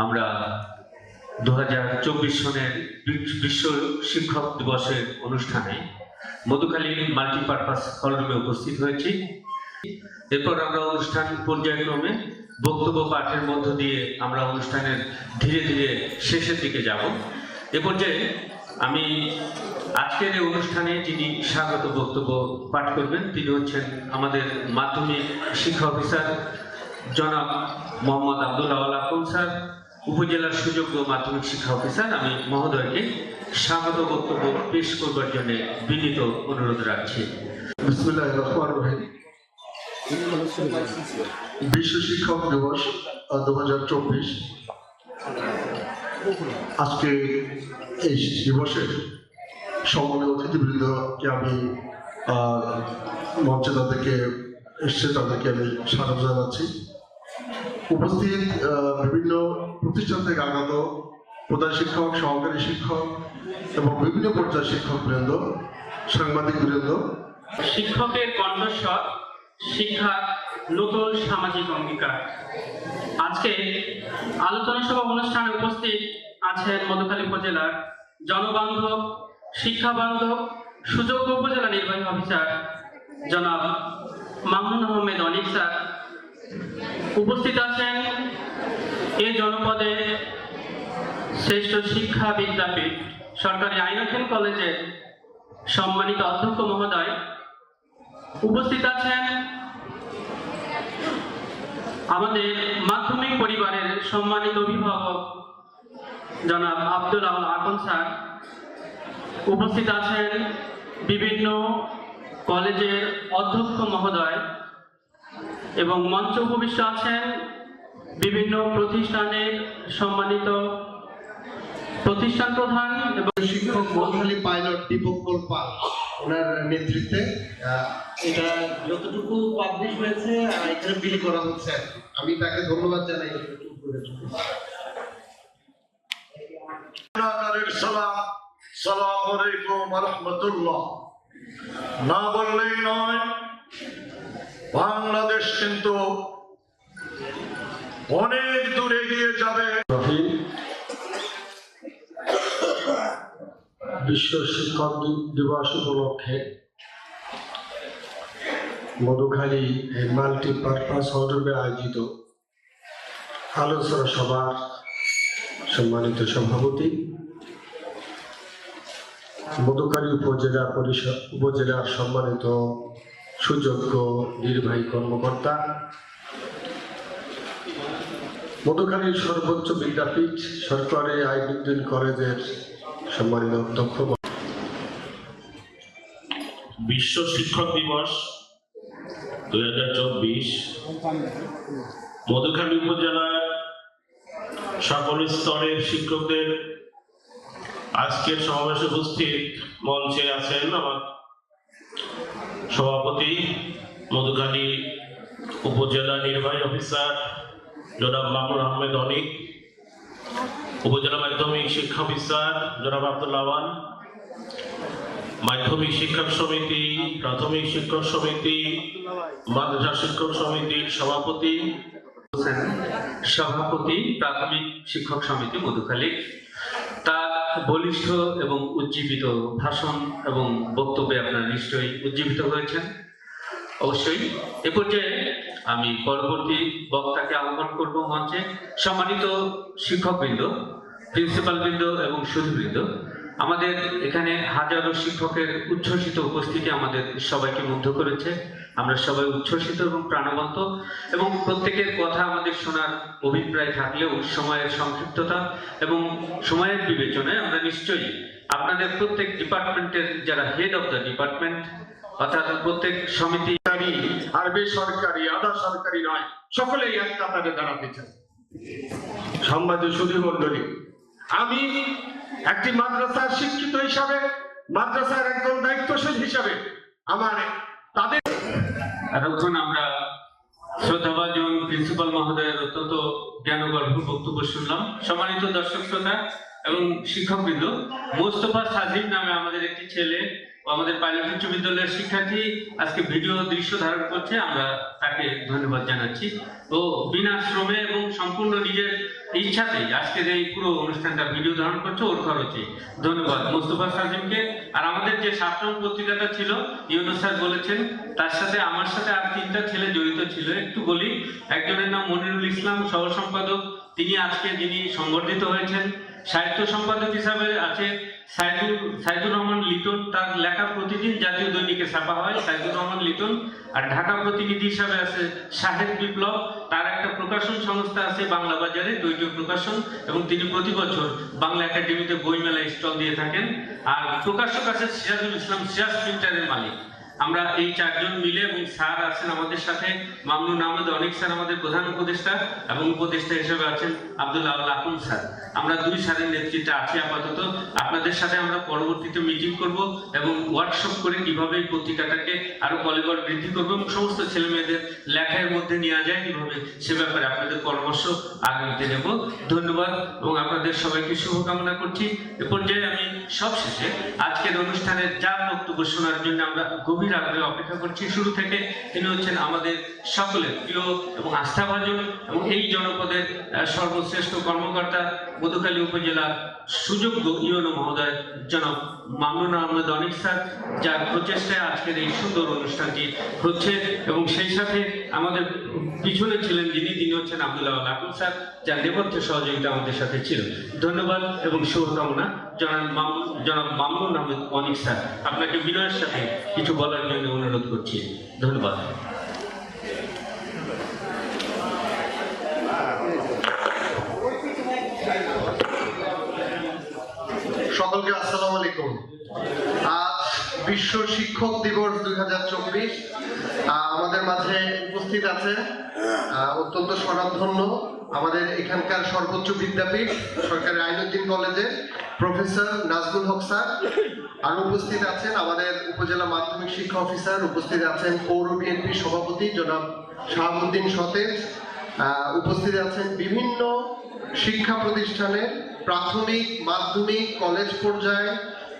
আমরা দু হাজার চব্বিশ সনের বিশ্ব শিক্ষক দিবসের অনুষ্ঠানে মধুখালী মাল্টিপারপাস হলরুমে উপস্থিত হয়েছি। এরপর আমরা অনুষ্ঠান পর্যায়ক্রমে বক্তব্য পাঠের মধ্য দিয়ে আমরা অনুষ্ঠানের ধীরে ধীরে শেষের দিকে যাব। এ পর্যায়ে আমি আজকের এই অনুষ্ঠানে যিনি স্বাগত বক্তব্য পাঠ করবেন, তিনি হচ্ছেন আমাদের মাধ্যমিক শিক্ষা অফিসার জনাব মোহাম্মদ আব্দুল্লাহ আকম স্যার। উপজেলার সুযোগ্য মাধ্যমিক শিক্ষা অফিসার আমি মহোদয়কে স্বাগত বক্তব্য পেশ করবার জন্য বিনীত অনুরোধ রাখছি। বিশ্ব শিক্ষক দিবস দু হাজার চব্বিশ। আজকে এই দিবসে সম্মানিত অতিথিবৃন্দকে আমি মঞ্চে তাদেরকে, এসছে তাদেরকে আমি স্বাগত জানাচ্ছি। উপস্থিত বিভিন্ন প্রতিষ্ঠান থেকে আগত প্রধান শিক্ষক, সহকারী শিক্ষক এবং বিভিন্ন পর্যায়ের শিক্ষক বৃন্দ সাংবাদিক বৃন্দ শিক্ষকের কণ্ঠস্বর শিক্ষা নতুন সামাজিক অঙ্গীকার। আজকে আলোচনা সভা অনুষ্ঠানে উপস্থিত আছেন মধুখালী উপজেলার জনবান্ধব শিক্ষা বান্ধব সুযোগ্য উপজেলা নির্বাহী অফিসার জনাব মামুন আহমেদ অনিক স্যার উপস্থিত আছেন এ জনপদে শ্রেষ্ঠ শিক্ষা বিদ্যাপীঠ সরকারি আইনাথেন কলেজের সম্মানিত অধ্যক্ষ মহোদয়। উপস্থিত আছেন আমাদের মাধ্যমিক পরিবারের সম্মানিত অভিভাবক জনাব আব্দুল আল আকন স্যার। উপস্থিত আছেন বিভিন্ন কলেজের অধ্যক্ষ মহোদয়। এবং মঞ্চ উপবিষ্ট আছেন বিভিন্ন প্রতিষ্ঠানের সম্মানিত প্রতিষ্ঠান প্রধান এবং শিক্ষক মহাখালী পাইলট দীপক পাল ওনার নেতৃত্বে এটা যতটুকু পাবলিশ হয়েছে এখানে বিল করা হচ্ছে আমি তাকে ধন্যবাদ জানাই সালাম সালাম আলাইকুম রহমতুল্লাহ। না বললেই নয় বাংলাদেশ কিন্তু অনেক দূরে এগিয়ে যাবে। বিশ্ব শিক্ষক দিবস উপলক্ষে মধুখালী মাল্টিপারপাস হলরুমে আয়োজিত আলোচনা সভার সম্মানিত সভাপতি, মধুখালী উপজেলা পরিষদ উপজেলার সম্মানিত সুযোগ্য নির্বাহী কর্মকর্তা মধুখালীর সর্বোচ্চ বিদ্যাপীঠ সরকারি আইনুদ্দিন কলেজের সম্মানিত অধ্যক্ষ বিশ্ব শিক্ষক দিবস দুই হাজার চব্বিশ মধুখালী উপজেলার সকল স্তরের শিক্ষকদের আজকের সমাবেশে উপস্থিত মঞ্চে আছেন আমার সভাপতি মধুখালী উপজেলা নির্বাহী অফিসার জনাব মামুন আহমেদ অনিক, উপজেলা মাধ্যমিক শিক্ষা অফিসার জনাব আব্দুল আওয়ান, মাধ্যমিক শিক্ষক সমিতি, প্রাথমিক শিক্ষক সমিতি, মাদ্রাসা শিক্ষক সমিতির সভাপতি সভাপতি, প্রাথমিক শিক্ষক সমিতি মধুখালী। বলিষ্ঠ এবং উজ্জীবিত ভাষণ এবং বক্তব্যে আপনারা নিশ্চয়ই উজ্জীবিত হয়েছেন। অবশ্যই, এ পর্যায়ে আমি পরবর্তী বক্তাকে আহ্বান করব মঞ্চে। সম্মানিত শিক্ষকবৃন্দ, প্রিন্সিপালবৃন্দ এবং সুধীবৃন্দ, আমাদের এখানে হাজারো শিক্ষকের উচ্ছ্বসিত উপস্থিতি আমাদের সবাইকে মুগ্ধ করেছে। আমরা সবাই উচ্ছ্বসিত এবং প্রাণবন্ত এবং প্রত্যেকের কথা আমাদের শোনার অভিপ্রায় থাকলেও সময়ের সংক্ষিপ্ততা এবং সময়ের বিবেচনায় আমরা নিশ্চয়ই আপনাদের প্রত্যেক ডিপার্টমেন্টের যারা হেড অফ দ্য ডিপার্টমেন্ট অর্থাৎ প্রত্যেক সমিতি আর বেসরকারি আধা সরকারি নয়, সকলেই এক কাতারে দাঁড়াতে চায়। সম্মানিত সুধী মন্ডলী আমি একটি মাদ্রাসার শিক্ষিত হিসাবে, মাদ্রাসার একজন দায়িত্বশীল হিসাবে, আমার তাদের এতক্ষণ আমরা শ্রদ্ধাভাজন প্রিন্সিপাল মহোদয়ের অত্যন্ত জ্ঞানগর্ভ বক্তব্য শুনলাম। সম্মানিত দর্শক শ্রোতা এবং শিক্ষকবৃন্দ, মোস্তফা সাজিব নামে আমাদের একটি ছেলে আমাদের পাইলট উচ্চ বিদ্যালয়ের শিক্ষার্থী আজকে ভিডিও দৃশ্য ধারণ করছে, আমরা তাকে ধন্যবাদ জানাচ্ছি। ও বিনা শ্রমে এবং সম্পূর্ণ নিজের ইচ্ছাতেই আজকের এই পুরো অনুষ্ঠানটা ভিডিও ধারণ করছে, ওর খরচে। ধন্যবাদ মোস্তফা সাজিমকে। আর আমাদের যে সাতরং পত্রিকাটা ছিল, ইউনুস স্যার বলেছেন, তার সাথে আমার সাথে আর তিনটা ছেলে জড়িত ছিল। একটু বলি, একজনের নাম মনিরুল ইসলাম সহ সম্পাদক তিনি আজকে যিনি সংবর্ধিত হয়েছেন, সাহিত্য সম্পাদক হিসাবে আছে সাইদুর সাইদুর রহমান লিটন তার লেখা প্রতিদিন জাতীয় দৈনিকে ছাপা হয়। সাইদুর রহমান লিটন আর ঢাকা প্রতিনিধি হিসাবে আছে সাহেব বিপ্লব। তার একটা প্রকাশন সংস্থা আছে বাংলা বাজারে, দৈনিক প্রকাশন, এবং তিনি প্রতি বছর বাংলা একাডেমিতে বইমেলায় স্টল দিয়ে থাকেন। আর প্রকাশক আছে সিরাজুল ইসলাম, সিরাজ প্রিন্টারের মালিক। আমরা এই চারজন মিলে এবং স্যার আছেন আমাদের সাথে মামুনুন আহমেদ অনেক স্যার আমাদের প্রধান উপদেষ্টা এবং উপদেষ্টা হিসেবে আছেন আব্দুল্লাহ আকুল স্যার। আমরা দুই স্যারের নেতৃত্বে আছি আপাতত। আপনাদের সাথে আমরা পরবর্তীতে মিটিং করব এবং ওয়ার্কশপ করে কীভাবে এই পত্রিকাটাকে আরও কলেবর বৃদ্ধি করব এবং সমস্ত ছেলে মেয়েদের লেখার মধ্যে নেওয়া যায় কীভাবে সে ব্যাপারে আপনাদের পরামর্শ আগামীতে নেব। ধন্যবাদ এবং আপনাদের সবাইকে শুভকামনা করছি। এ পর্যায়ে আমি সবশেষে আজকের অনুষ্ঠানের যার বক্তব্য শোনার জন্য আমরা গভীর অপেক্ষা করছি। শুরু থেকে তিনি হচ্ছেন আমাদের সকলের প্রিয় এবং আস্থাভাজন এবং এই জনপদের সর্বশ্রেষ্ঠ কর্মকর্তা, মধুখালী উপজেলার সুযোগ্য ইউনো মহোদয় জনাব মামুন আহমেদ অনিক স্যার, যার প্রচেষ্টায় আজকের এই সুন্দর অনুষ্ঠানটি হচ্ছে এবং সেই সাথে আমাদের পিছনে ছিলেন যিনি, তিনি হচ্ছেন আব্দুল্লাহ আকুল স্যার, যার নেপথ্য সহযোগিতা আমাদের সাথে ছিল। ধন্যবাদ এবং শুভকামনা জনাব মামুন জনাব মামুন আহমেদ অনিক স্যার। আপনাকে বিনয়ের সাথে কিছু বলার জন্য অনুরোধ করছি। ধন্যবাদ। সকলকে আসসালামু আলাইকুম। বিশ্ব শিক্ষক দিবস দুই হাজার চব্বিশ আমাদের মাঝে উপস্থিত আছে অত্যন্ত স্বনামধন্য আমাদের এখানকার সর্বোচ্চ বিদ্যাপীঠ, সরকারি আইনুদ্দিন কলেজে প্রফেসর নাজমুল হক স্যার। আর উপস্থিত আছেন আমাদের উপজেলা মাধ্যমিক শিক্ষা অফিসার, উপস্থিত আছেন পৌর বিএনপি সভাপতি জনাব শাহাবুদ্দিন সতেজ। উপস্থিত আছেন বিভিন্ন শিক্ষা প্রতিষ্ঠানে প্রাথমিক, মাধ্যমিক, কলেজ পর্যায়ে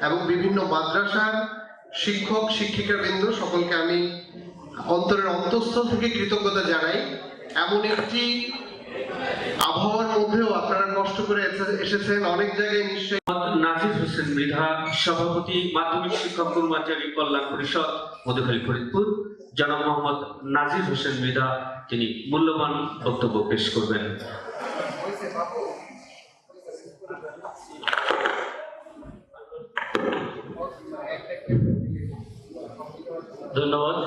এবং বিভিন্ন মাদ্রাসার শিক্ষক শিক্ষিকা বৃন্দ সকলকে আমি অন্তরের অন্তঃস্থল থেকে কৃতজ্ঞতা জানাই। এমন একটি আবহাওয়ার মধ্যেও আপনারা কষ্ট করে এসেছেন। অনেক জায়গায় নিশ্চয়ই নাজির হোসেন মৃধা, সভাপতি, মাধ্যমিক শিক্ষক কর্মচারী কল্যাণ পরিষদ, মধুখালী ফরিদপুর। জনাব মোহাম্মদ নাজির হোসেন মৃধা, তিনি মূল্যবান বক্তব্য পেশ করবেন। ধন্যবাদ।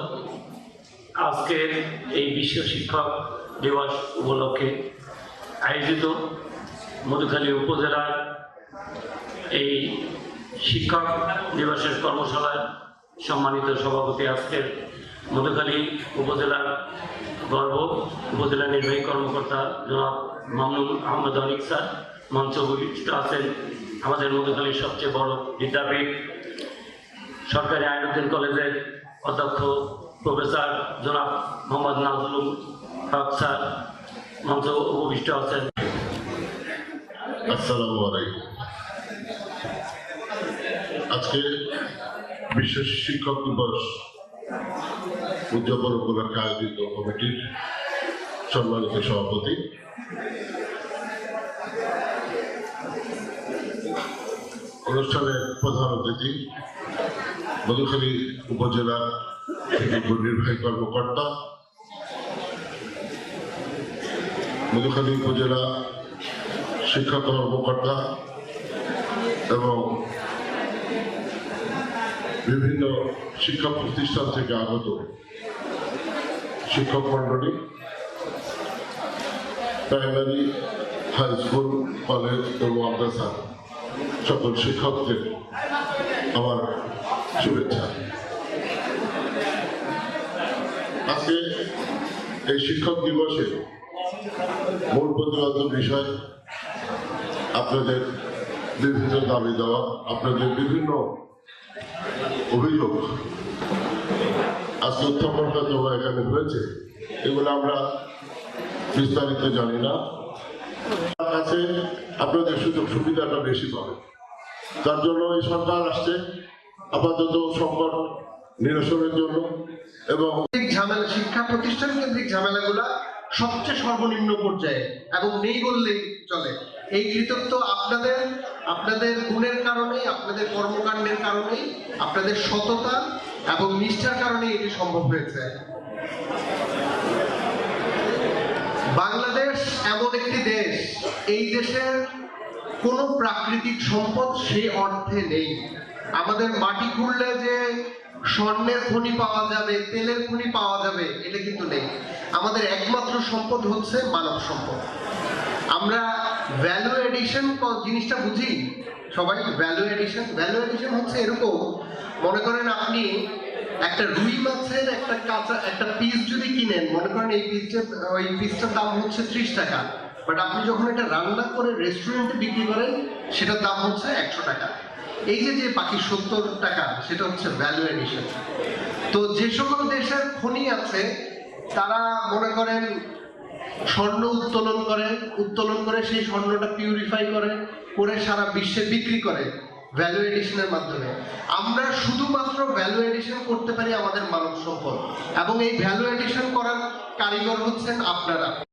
আজকের এই বিশ্ব শিক্ষক দিবস উপলক্ষে আয়োজিত মধুখালী উপজেলার এই শিক্ষক দিবসের কর্মশালায় সম্মানিত সভাপতি আজকের মধুখালী উপজেলার গর্ব উপজেলা নির্বাহী কর্মকর্তা জনাব মামুনুল আহমদ অনিক স্যার মঞ্চ আছেন আমাদের মধুখালীর সবচেয়ে বড় বিদ্যাপীঠ, সরকারি আইনুদ্দিন কলেজের অধ্যক্ষ প্রফেসর জনাব মোহাম্মদ নাজরুল হক স্যার, মঞ্চ উপবিষ্ট আছেন। আসসালামু আলাইকুম। আজকে বিশ্ব শিক্ষক দিবস উদযাপন উপলক্ষে আয়োজিত কমিটির সম্মানিত সভাপতি। অনুষ্ঠানের প্রধান অতিথি মধুখালী উপজেলা থেকে নির্বাহী কর্মকর্তা। মধুখালী উপজেলা শিক্ষা কর্মকর্তা এবং বিভিন্ন শিক্ষা প্রতিষ্ঠান থেকে আগত শিক্ষক মন্ডলী প্রাইমারি হাই স্কুল কলেজ এবং মাদ্রাসা, সকল শিক্ষকদের আমার শুভেচ্ছা আজকে এই শিক্ষক দিবসে মূল প্রতিপাদ্য বিষয় আপনাদের বিভিন্ন দাবি দেওয়া, আপনাদের বিভিন্ন অভিযোগ আজকে উত্থাপন হয়তো বা এখানে হয়েছে, এগুলো আমরা বিস্তারিত জানি না। কাছে আপনাদের সুযোগ সুবিধাটা বেশি পাবে তার জন্য এই সরকার আসছে। আপাতত সংকট নিরসনের জন্য এবং ঝামেলা শিক্ষা প্রতিষ্ঠান কেন্দ্রিক ঝামেলাগুলা সবচেয়ে সর্বনিম্ন পর্যায়ে এবং নেই বললেই চলে। এই কৃতিত্ব আপনাদের আপনাদের গুণের কারণে আপনাদের কর্মকাণ্ডের কারণেই, আপনাদের সততা এবং নিষ্ঠার কারণে এটি সম্ভব হয়েছে। বাংলাদেশ এমন একটি দেশ, এই দেশের কোনো প্রাকৃতিক সম্পদ সেই অর্থে নেই। আমাদের মাটি খুঁড়লে যে স্বর্ণের খনি পাওয়া যাবে, তেলের খনি পাওয়া যাবে, এটা কিন্তু নেই। আমাদের একমাত্র সম্পদ হচ্ছে মানব সম্পদ। আমরা ভ্যালু এডিশন জিনিসটা বুঝি? সবাই ভ্যালু এডিশন ভ্যালু এডিশন হচ্ছে এরকম, মনে করেন আপনি একটা রুই মাছের একটা কাঁচা, একটা পিস যদি কিনেন, মনে করেন এই পিসটা ওই পিসটার দাম হচ্ছে ত্রিশ টাকা বাট আপনি যখন এটা রান্না করে রেস্টুরেন্টে বিক্রি করেন, সেটার দাম হচ্ছে একশো টাকা। এই যে যে বাকি সত্তর টাকা, সেটা হচ্ছে ভ্যালু এডিশন তো যে সকল দেশের খনি আছে, তারা মনে করেন স্বর্ণ উত্তোলন করে উত্তোলন করে সেই স্বর্ণটা পিউরিফাই করে করে সারা বিশ্বে বিক্রি করে ভ্যালু এডিশনের মাধ্যমে। আমরা শুধুমাত্র ভ্যালু এডিশন করতে পারি আমাদের মানব সম্পদ। এবং এই ভ্যালু এডিশন করার কারিগর হচ্ছেন আপনারা।